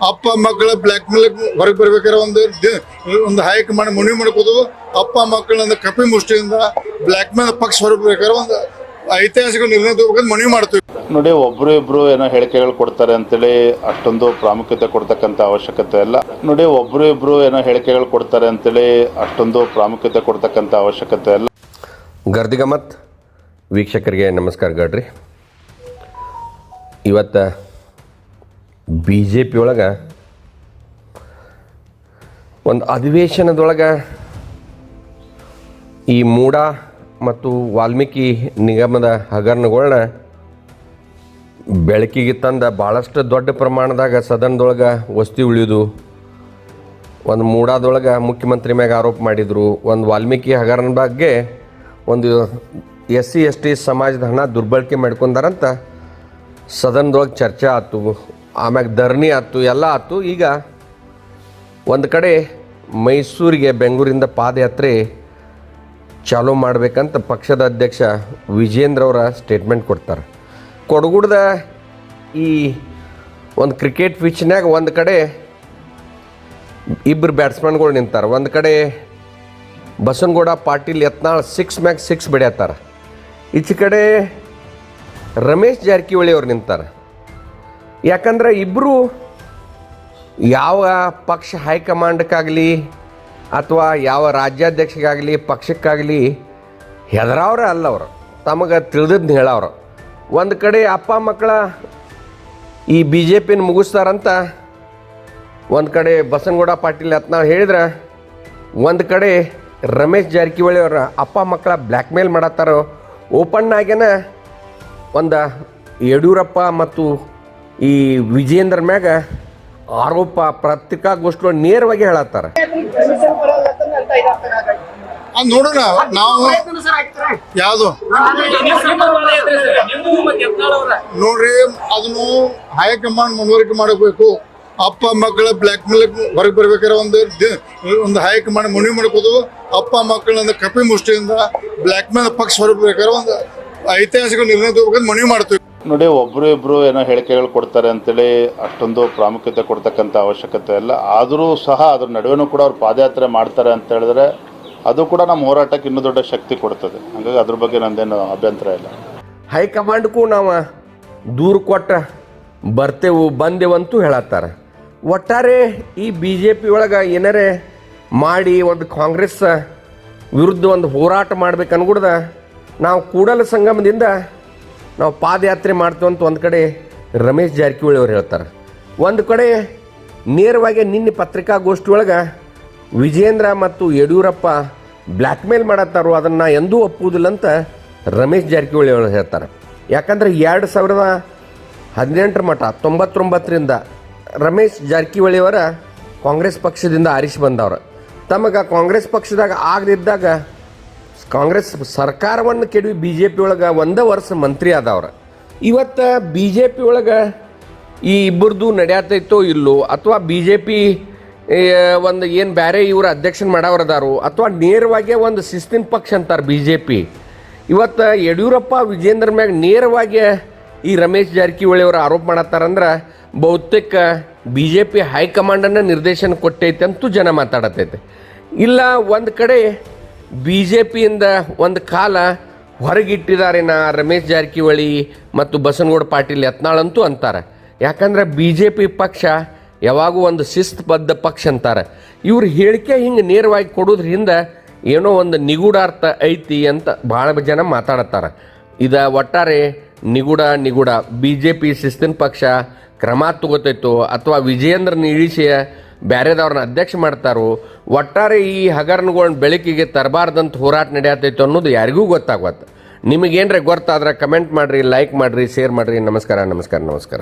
ಅಪ್ಪ ಮಕ್ಕಳ ಬ್ಲ್ಯಾಕ್ ಮೇಲ್ ಹೊರಗೆ ಬರ್ಬೇಕಾದ್ರೆ ಒಂದು ಒಂದು ಒಂದು ಮಾಡಿ ಮನವಿ ಮಾಡ್ಕೋದು ಅಪ್ಪ ಮಕ್ಕಳನ್ನ ಕಪಿ ಮುಷ್ಟಿಯಿಂದ ಬ್ಲ್ಯಾಕ್ ಮೇಲ್ ಪಕ್ಷ ಹೊರಗೆ ಬರ್ಬೇಕಾದ್ರೆ ಒಂದು ಐತಿಹಾಸಿಕ ನಿರ್ಣಯ ತಗೋಬೇಕಂತ ಮನವಿ ಮಾಡ್ತೀವಿ. ನೋಡಿ ಒಬ್ರು ಇಬ್ರು ಏನೋ ಹೇಳಿಕೆಗಳು ಕೊಡ್ತಾರೆ ಅಂತೇಳಿ ಅಷ್ಟೊಂದು ಪ್ರಾಮುಖ್ಯತೆ ಕೊಡ್ತಕ್ಕಂಥ ಅವಶ್ಯಕತೆ ಇಲ್ಲ ನೋಡಿ ಒಬ್ರು ಇಬ್ರು ಏನೋ ಹೇಳಿಕೆಗಳು ಕೊಡ್ತಾರೆ ಅಂತೇಳಿ ಅಷ್ಟೊಂದು ಪ್ರಾಮುಖ್ಯತೆ ಕೊಡ್ತಕ್ಕಂಥ ಅವಶ್ಯಕತೆ ಇಲ್ಲ ಗರ್ದಿಗಮತ್ ವೀಕ್ಷಕರಿಗೆ ನಮಸ್ಕಾರ ಗಡ್ರಿ. ಇವತ್ತು ಬಿ ಜೆ ಪಿ ಒಳಗೆ ಒಂದು ಅಧಿವೇಶನದೊಳಗೆ ಈ ಮೂಡ ಮತ್ತು ವಾಲ್ಮೀಕಿ ನಿಗಮದ ಹಗರಣಗಳನ್ನ ಬೆಳಕಿಗೆ ತಂದ ಭಾಳಷ್ಟು ದೊಡ್ಡ ಪ್ರಮಾಣದಾಗ ಸದನದೊಳಗೆ ವಸ್ತಿ ಉಳಿಯೋದು ಒಂದು ಮೂಡಾದೊಳಗೆ ಮುಖ್ಯಮಂತ್ರಿ ಮ್ಯಾಗ ಆರೋಪ ಮಾಡಿದರು. ಒಂದು ವಾಲ್ಮೀಕಿ ಹಗರಣ ಬಗ್ಗೆ ಒಂದು ಎಸ್ ಸಿ ಎಸ್ ಟಿ ಸಮಾಜದ ಹಣ ದುರ್ಬಳಕೆ ಮಾಡ್ಕೊಂಡಾರಂತ ಸದನದೊಳಗೆ ಚರ್ಚೆ ಆಯ್ತು ಆಮ್ಯಾಗ ಧರಣಿ ಆಯ್ತು ಎಲ್ಲ ಆಯ್ತು ಈಗ ಒಂದು ಕಡೆ ಮೈಸೂರಿಗೆ ಬೆಂಗಳೂರಿಂದ ಪಾದಯಾತ್ರೆ ಚಾಲೂ ಮಾಡಬೇಕಂತ ಪಕ್ಷದ ಅಧ್ಯಕ್ಷ ವಿಜೇಂದ್ರ ಅವರ ಸ್ಟೇಟ್ಮೆಂಟ್ ಕೊಡ್ತಾರೆ. ಕೊಡಗುಡ್ದ ಈ ಒಂದು ಕ್ರಿಕೆಟ್ ಪಿಚ್ನಾಗ ಒಂದು ಕಡೆ ಇಬ್ಬರು ಬ್ಯಾಟ್ಸ್ಮನ್ಗಳು ನಿಂತಾರೆ. ಒಂದು ಕಡೆ ಬಸನಗೌಡ ಪಾಟೀಲ್ ಯತ್ನಾಳ್ ಸಿಕ್ಸ್ ಮ್ಯಾಕ್ ಸಿಕ್ಸ್ ಬೆಳೆಯತ್ತಾರ ಈಚೆ ಕಡೆ ರಮೇಶ್ ಜಾರಕಿಹೊಳಿ ಅವ್ರು ನಿಂತಾರೆ. ಯಾಕಂದ್ರೆ ಇಬ್ಬರು ಯಾವ ಪಕ್ಷ ಹೈಕಮಾಂಡ್ಗಾಗಲಿ ಅಥವಾ ಯಾವ ರಾಜ್ಯಾಧ್ಯಕ್ಷಗಾಗಲಿ, ಪಕ್ಷಕ್ಕಾಗಲಿ ಹೆದರವ್ರ ಅಲ್ಲ ಅವರು. ತಮಗೆ ತಿಳಿದದ್ದು ಹೇಳವ್ರು. ಒಂದು ಕಡೆ ಅಪ್ಪ ಮಕ್ಕಳ ಈ ಬಿ ಜೆ ಪಿನ ಮುಗಿಸ್ತಾರಂತ, ಒಂದು ಕಡೆ ಬಸನಗೌಡ ಪಾಟೀಲ್ ಯತ್ನಾಳ್ ಹೇಳಿದ್ರೆ, ಒಂದು ಕಡೆ ರಮೇಶ್ ಜಾರಕಿಹೊಳಿ ಅವರ ಅಪ್ಪ ಮಕ್ಕಳ ಬ್ಲ್ಯಾಕ್ ಮೇಲ್ ಮಾಡತ್ತಾರೋ, ಓಪನ್ ಆಗೇನ ಒಂದು ಯಡಿಯೂರಪ್ಪ ಮತ್ತು ಈ ವಿಜೇಂದ್ರ ಮ್ಯಾಗ ಆರೋಪ ಪತ್ರಿಕಾಗೋಷ್ಠಿಗಳು ನೇರವಾಗಿ ಹೇಳತ್ತಾರ. ನೋಡೋಣ, ನಾವು ಯಾವುದು? ನೋಡ್ರಿ, ಅದನ್ನು ಹೈಕಮಾಂಡ್ ಮುಂದುವರಿಕೆ ಮಾಡಬೇಕು. ಅಪ್ಪ ಮಕ್ಕಳ ಬ್ಲ್ಯಾಕ್ ಮೇಲ್ ಹೊರಗೆ ಬರ್ಬೇಕಾದ್ರೆ ಒಂದು ಒಂದು ಹೈಕಮಾಂಡ್ ಮನವಿ ಮಾಡ್ಕೋದು, ಅಪ್ಪ ಮಕ್ಕಳನ್ನ ಕಪಿ ಮುಷ್ಟಿಯಿಂದ ಬ್ಲ್ಯಾಕ್ ಮೇಲ್ ಪಕ್ಷ ಹೊರಗೆ ಬರ್ಬೇಕಾದ್ರೆ ಒಂದು ಐತಿಹಾಸಿಕ ನಿರ್ಣಯ ತಗೋಬೇಕಂತ ಮನವಿ ಮಾಡ್ತೀವಿ. ನೋಡಿ ಒಬ್ರು ಇಬ್ರು ಏನೋ ಹೇಳಿಕೆಗಳು ಕೊಡ್ತಾರೆ ಅಂತೇಳಿ ಅಷ್ಟೊಂದು ಪ್ರಾಮುಖ್ಯತೆ ಕೊಡ್ತಕ್ಕಂಥ ಅವಶ್ಯಕತೆ ಇಲ್ಲ ಆದರೂ ಸಹ ಅದ್ರ ನಡುವೆನೂ ಕೂಡ ಅವ್ರು ಪಾದಯಾತ್ರೆ ಮಾಡ್ತಾರೆ ಅಂತ ಹೇಳಿದ್ರೆ ಅದು ಕೂಡ ನಮ್ಮ ಹೋರಾಟಕ್ಕೆ ಇನ್ನೂ ದೊಡ್ಡ ಶಕ್ತಿ ಕೊಡ್ತದೆ. ಹಾಗಾಗಿ ಅದ್ರ ಬಗ್ಗೆ ನಂದೇನು ಅಭ್ಯಂತರ ಇಲ್ಲ. ಹೈಕಮಾಂಡ್ಗೂ ನಾವು ದೂರು ಕೊಟ್ಟ ಬರ್ತೇವು ಬಂದೆವಂತೂ ಹೇಳತ್ತಾರೆ. ಒಟ್ಟಾರೆ ಈ ಬಿ ಜೆ ಪಿ ಒಳಗೆ ಏನಾರೇ ಮಾಡಿ ಒಂದು ಕಾಂಗ್ರೆಸ್ ವಿರುದ್ಧ ಒಂದು ಹೋರಾಟ ಮಾಡ್ಬೇಕು ಅನ್ಗುಡ್ದ ನಾವು ಕೂಡಲ ಸಂಗಮದಿಂದ ನಾವು ಪಾದಯಾತ್ರೆ ಮಾಡ್ತೇವೆ ಅಂತ ಒಂದು ಕಡೆ ರಮೇಶ್ ಜಾರಕಿಹೊಳಿ ಅವ್ರು ಹೇಳ್ತಾರೆ. ಒಂದು ಕಡೆ ನೇರವಾಗಿ ನಿನ್ನೆ ಪತ್ರಿಕಾಗೋಷ್ಠಿ ಒಳಗೆ ವಿಜೇಂದ್ರ ಮತ್ತು ಯಡಿಯೂರಪ್ಪ ಬ್ಲ್ಯಾಕ್ಮೇಲ್ ಮಾಡತ್ತಾರೋ ಅದನ್ನು ಎಂದೂ ಒಪ್ಪುವುದಿಲ್ಲ ಅಂತ ರಮೇಶ್ ಜಾರಕಿಹೊಳಿ ಅವರು ಹೇಳ್ತಾರೆ. ಯಾಕಂದ್ರೆ ಎರಡು ಸಾವಿರದ ಹದಿನೆಂಟರ ಮಠ, ತೊಂಬತ್ತೊಂಬತ್ತರಿಂದ ರಮೇಶ್ ಜಾರಕಿಹೊಳಿ ಅವರ ಕಾಂಗ್ರೆಸ್ ಪಕ್ಷದಿಂದ ಆರಿಸಿ ಬಂದವರು. ತಮಗೆ ಕಾಂಗ್ರೆಸ್ ಪಕ್ಷದಾಗ ಆಗದಿದ್ದಾಗ ಕಾಂಗ್ರೆಸ್ ಸರ್ಕಾರವನ್ನು ಕೆಡವಿ ಬಿ ಜೆ ಪಿ ಒಳಗೆ ಒಂದೇ ವರ್ಷ ಮಂತ್ರಿ ಆದವ್ರು. ಇವತ್ತು ಬಿ ಜೆ ಪಿ ಒಳಗೆ ಈ ಇಬ್ಬರದು ನಡೆಯತೈತೋ ಇಲ್ಲೋ, ಅಥವಾ ಬಿ ಜೆ ಪಿ ಒಂದು ಏನು ಬೇರೆ ಇವರು ಅಧ್ಯಕ್ಷನ ಮಾಡೋರದಾರು ಅಥವಾ ನೇರವಾಗಿ ಒಂದು ಶಿಸ್ತಿನ ಪಕ್ಷ ಅಂತಾರೆ ಬಿ ಜೆ ಪಿ ಇವತ್ತು ಯಡಿಯೂರಪ್ಪ, ವಿಜೇಂದ್ರ ಮ್ಯಾಗ ನೇರವಾಗಿ ಈ ರಮೇಶ್ ಜಾರಕಿಹೊಳಿ ಅವರು ಆರೋಪ ಮಾಡತ್ತಾರಂದ್ರೆ ಬಹುತೇಕ ಬಿ ಜೆ ಪಿ ಹೈಕಮಾಂಡನ್ನು ನಿರ್ದೇಶನ ಕೊಟ್ಟೈತೆ ಅಂತೂ ಜನ ಮಾತಾಡತೈತೆ. ಇಲ್ಲ, ಒಂದು ಕಡೆ ಬಿ ಜೆ ಪಿಯಿಂದ ಒಂದು ಕಾಲ ಹೊರಗಿಟ್ಟಿದ್ದಾರೆ ನಾ ರಮೇಶ್ ಜಾರಕಿಹೊಳಿ ಮತ್ತು ಬಸನಗೌಡ ಪಾಟೀಲ್ ಯತ್ನಾಳಂತೂ ಅಂತಾರೆ. ಯಾಕಂದ್ರೆ ಬಿ ಜೆ ಪಿ ಪಕ್ಷ ಯಾವಾಗೂ ಒಂದು ಶಿಸ್ತುಬದ್ಧ ಪಕ್ಷ ಅಂತಾರೆ. ಇವ್ರ ಹೇಳಿಕೆ ಹಿಂಗೆ ನೇರವಾಗಿ ಕೊಡೋದ್ರಿಂದ ಏನೋ ಒಂದು ನಿಗೂಢಾರ್ಥ ಐತಿ ಅಂತ ಭಾಳ ಜನ ಮಾತಾಡತ್ತಾರೆ. ಇದು ಒಟ್ಟಾರೆ ನಿಗೂಢ ನಿಗೂಢ. ಬಿ ಜೆ ಪಿ ಶಿಸ್ತಿನ ಪಕ್ಷ ಕ್ರಮ ತಗೋತೈತೋ ಅಥವಾ ವಿಜಯೇಂದ್ರನ ಇಳಿಸಿ ಬ್ಯಾರೆದವ್ರನ್ನ ಅಧ್ಯಕ್ಷ ಮಾಡ್ತಾರೋ, ಒಟ್ಟಾರೆ ಈ ಹಗರಣಗಳನ್ನ ಬೆಳಕಿಗೆ ತರಬಾರ್ದಂತ ಹೋರಾಟ ನಡೆಯತೈತೆ ಅನ್ನೋದು ಯಾರಿಗೂ ಗೊತ್ತಾಗುತ್ತೆ ನಿಮಗೇನ್ರೆ ಗೊತ್ತಾದ್ರೆ ಕಮೆಂಟ್ ಮಾಡಿರಿ, ಲೈಕ್ ಮಾಡಿರಿ, ಶೇರ್ ಮಾಡಿರಿ. ನಮಸ್ಕಾರ ನಮಸ್ಕಾರ ನಮಸ್ಕಾರ.